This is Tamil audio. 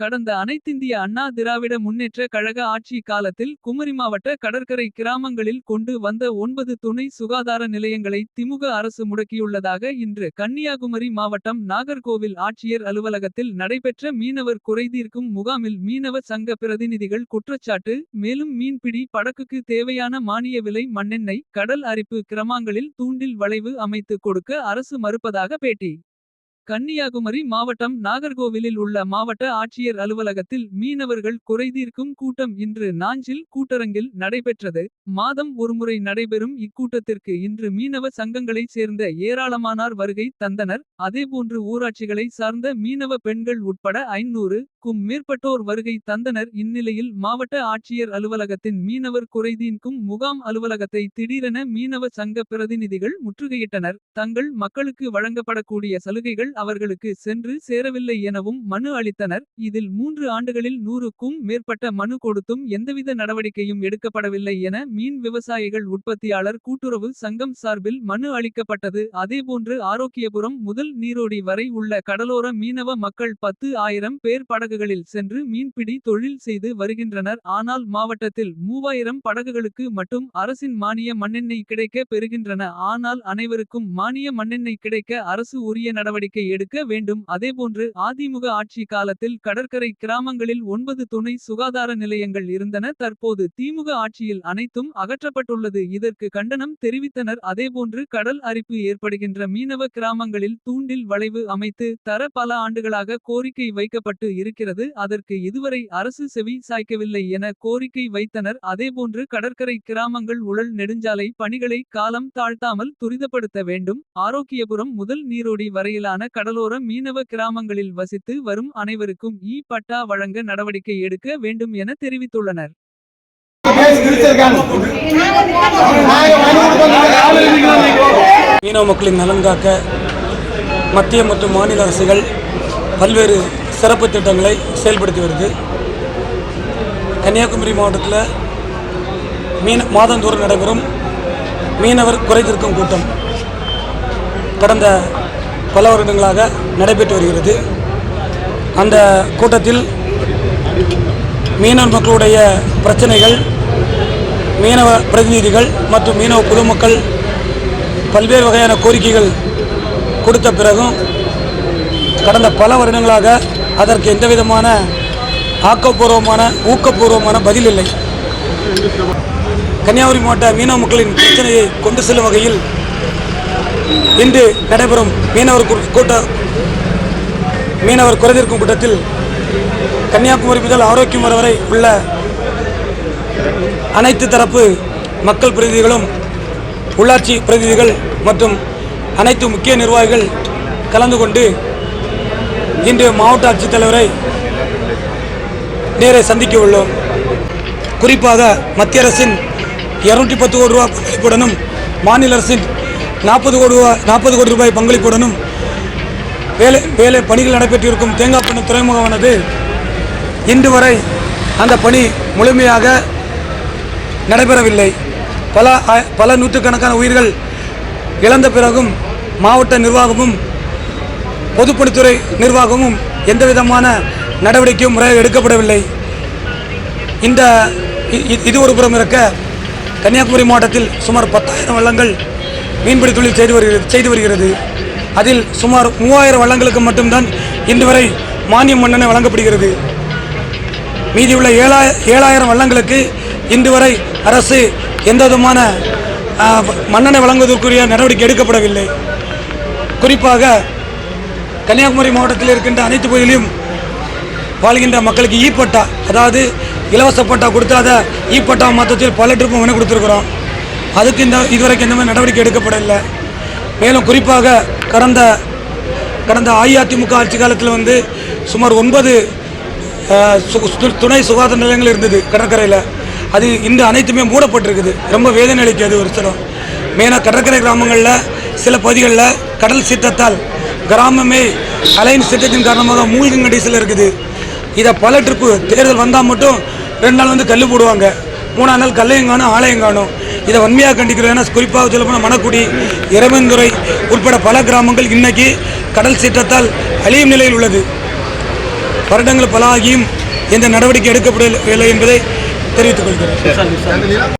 கடந்த அனைத்திந்திய அண்ணா திராவிட முன்னேற்ற கழக ஆட்சி காலத்தில் குமரி மாவட்ட கடற்கரை கிராமங்களில் கொண்டு வந்த ஒன்பது துணை சுகாதார நிலையங்களை திமுக அரசு முடக்கியுள்ளதாக இன்று கன்னியாகுமரி மாவட்டம் நாகர்கோவில் ஆட்சியர் அலுவலகத்தில் நடைபெற்ற மீனவர் குறைதீர்க்கும் முகாமில் மீனவ சங்க பிரதிநிதிகள் குற்றச்சாட்டு மேலும் மீன்பிடி படக்குக்கு தேவையான மானிய விலை மண்ணெண்ணெய் கடல் அரிப்பு கிரமங்களில் தூண்டில் வளைவு அமைத்து கொடுக்க அரசு மறுப்பதாக பேட்டி. கன்னியாகுமரி மாவட்டம் நாகர்கோவிலில் உள்ள மாவட்ட ஆட்சியர் அலுவலகத்தில் மீனவர்கள் குறைதீர்க்கும் கூட்டம் இன்று நாஞ்சில் கூட்டரங்கில் நடைபெற்றது. மாதம் ஒருமுறை நடைபெறும் இக்கூட்டத்திற்கு இன்று மீனவ சங்கங்களைச் சேர்ந்த ஏராளமானார் வருகை தந்தனர். அதேபோன்று ஊராட்சிகளை சார்ந்த மீனவ பெண்கள் உட்பட ஐநூறு க்கும் மேற்பட்டோர் வருகை தந்தனர். இந்நிலையில் மாவட்ட ஆட்சியர் அலுவலகத்தின் மீனவர் குறைதீன்கும் முகாம் அலுவலகத்தை திடீரென மீனவ சங்க பிரதிநிதிகள் முற்றுகையிட்டனர். தங்கள் மக்களுக்கு வழங்கப்படக்கூடிய சலுகைகள் அவர்களுக்கு சென்று சேரவில்லை எனவும் மனு அளித்தனர். இதில் மூன்று ஆண்டுகளில் நூறுக்கும் மேற்பட்ட மனு கொடுத்தும் எந்தவித நடவடிக்கையும் எடுக்கப்படவில்லை என மீன் விவசாயிகள் உற்பத்தியாளர் கூட்டுறவு சங்கம் சார்பில் மனு அளிக்கப்பட்டது. அதேபோன்று ஆரோக்கியபுரம் முதல் நீரோடி வரை உள்ள கடலோர மீனவ மக்கள் பத்து ஆயிரம் பேர் படகுகளில் சென்று மீன்பிடி தொழில் செய்து வருகின்றனர். ஆனால் மாவட்டத்தில் மூவாயிரம் படகுகளுக்கு மட்டும் அரசின் மானிய மண்ணெண்ணெய் கிடைக்க பெறுகின்றன. ஆனால் அனைவருக்கும் மானிய மண்ணெண்ணெய் கிடைக்க அரசு உரிய நடவடிக்கை எடுக்க வேண்டும். அதேபோன்று அதிமுக ஆட்சி காலத்தில் கடற்கரை கிராமங்களில் ஒன்பது துணை சுகாதார நிலையங்கள் இருந்தன. தற்போது திமுக ஆட்சியில் அனைத்தும் அகற்றப்பட்டுள்ளது. இதற்கு கண்டனம் தெரிவித்தனர். அதேபோன்று கடல் அரிப்பு ஏற்படுகின்ற மீனவ கிராமங்களில் தூண்டில் வளைவு அமைத்து தர பல ஆண்டுகளாக கோரிக்கை வைக்கப்பட்டு இருக்கிறது. அதற்கு இதுவரை அரசு செவி சாய்க்கவில்லை என கோரிக்கை வைத்தனர். அதேபோன்று கடற்கரை கிராமங்கள் உழல் நெடுஞ்சாலை பணிகளை காலம் தாழ்த்தாமல் துரிதப்படுத்த வேண்டும். ஆரோக்கியபுரம் முதல் நீரோடி வரையிலான கடலோர மீனவ கிராமங்களில் வசித்து வரும் அனைவருக்கும் இ பட்டா வழங்க நடவடிக்கை எடுக்க வேண்டும் என தெரிவித்துள்ளனர். மீனவ மக்களின் நலன் காக்க மத்திய மற்றும் மாநில அரசுகள் பல்வேறு சிறப்பு திட்டங்களை செயல்படுத்தி வருது. கன்னியாகுமரி மாவட்டத்தில் மீன மாதந்தோறும் நடைபெறும் மீனவர் குறைதீர்க்கும் கூட்டம். கடந்த பல வருடங்களாக நடைபெற்று வருகிறது. அந்த கூட்டத்தில் மீனவர் மக்களுடைய பிரச்சனைகள் மீனவ பிரதிநிதிகள் மற்றும் மீனவ பொதுமக்கள் பல்வேறு வகையான கோரிக்கைகள் கொடுத்த பிறகும் கடந்த பல வருடங்களாக அதற்கு எந்த விதமான ஆக்கப்பூர்வமான ஊக்கப்பூர்வமான பதில் இல்லை. கன்னியாகுமரி மாவட்ட மீனவ மக்களின் பிரச்சனையை கொண்டு செல்லும் வகையில் இன்று நடைபெறும் மீனவர் கூட்ட மீனவர் குறைதீர்க்கும் கூட்டத்தில் கன்னியாகுமரி முதல் ஆரோக்கியம் வரை உள்ள அனைத்து தரப்பு மக்கள் பிரதிநிதிகளும் உள்ளாட்சி பிரதிநிதிகள் மற்றும் அனைத்து முக்கிய நிர்வாகிகள் கலந்து கொண்டு இன்று மாவட்ட ஆட்சித்தலைவரை நேரே சந்திக்க உள்ளோம். குறிப்பாக மத்திய அரசின் இருநூற்றி பத்து கோடி ரூபாய் பங்களிப்புடனும் மாநில அரசின் நாற்பது கோடி ரூபாய் நாற்பது கோடி ரூபாய் பங்களிப்புடனும் வேலை வேலை பணிகள் நடைபெற்றிருக்கும் தேங்காய்பண்ண துறைமுகமானது இன்று வரை அந்த பணி முழுமையாக நடைபெறவில்லை. பல பல நூற்றுக்கணக்கான உயிர்கள் இழந்த பிறகும் மாவட்ட நிர்வாகமும் பொதுப்பணித்துறை நிர்வாகமும் எந்த விதமான நடவடிக்கையும் முறையாக எடுக்கப்படவில்லை. இந்த இது ஒரு புறம் இருக்க கன்னியாகுமரி மாவட்டத்தில் சுமார் பத்தாயிரம் வள்ளங்கள் மீன்பிடி தொழில் செய்து வருகிறது செய்து வருகிறது. அதில் சுமார் மூவாயிரம் வள்ளங்களுக்கு மட்டும்தான் இன்று வரை மானியம் மன்னனை வழங்கப்படுகிறது. மீதியுள்ள ஏழாய ஏழாயிரம் வள்ளங்களுக்கு இன்று வரை அரசு எந்த விதமான மன்னனை வழங்குவதற்குரிய நடவடிக்கை எடுக்கப்படவில்லை. குறிப்பாக கன்னியாகுமரி மாவட்டத்தில் இருக்கின்ற அனைத்து பகுதியிலும் வாழ்கின்ற மக்களுக்கு ஈ பட்டா அதாவது இலவச பட்டா கொடுத்து அதை ஈப்பட்டா மொத்தத்தில் பல ட்ரிப்பும் மனு கொடுத்துருக்குறோம் அதுக்கு இந்த இதுவரைக்கும் எந்த மாதிரி நடவடிக்கை எடுக்கப்படவில்லை. மேலும் குறிப்பாக கடந்த கடந்த அஇஅதிமுக ஆட்சி காலத்தில் வந்து சுமார் ஒன்பது சு- துணை சுகாதார நிலையங்கள் இருந்தது கடற்கரையில். அது இந்த அனைத்துமே மூடப்பட்டிருக்குது. ரொம்ப வேதனை அளிக்கிறது ஒரு சிலம் மெயினாக கடற்கரை கிராமங்களில் சில பகுதிகளில் கடல் சீற்றத்தால் கிராமமே அலைன் சீற்றத்தின் காரணமாக மூழ்கும் கடைசியில் இருக்குது. இதை பல ட்ரிப்பு தேர்தல் வந்தால் மட்டும் ரெண்டு நாள் வந்து கல் போடுவாங்க. மூணாம் நாள் கல்லையும் காணும் ஆலையும் காணும். இதை வன்மையாக கண்டிக்கிறோம். ஏன்னா குறிப்பாக சொல்லப்போனால் மணக்குடி இறைவன்துறை உட்பட பல கிராமங்கள் இன்னைக்கு கடல் சீற்றத்தால் அழியும் நிலையில் உள்ளது. வருடங்கள் பல ஆகியும் எந்த நடவடிக்கை எடுக்கப்படவில்லை என்பதை தெரிவித்துக் கொள்கிறேன்.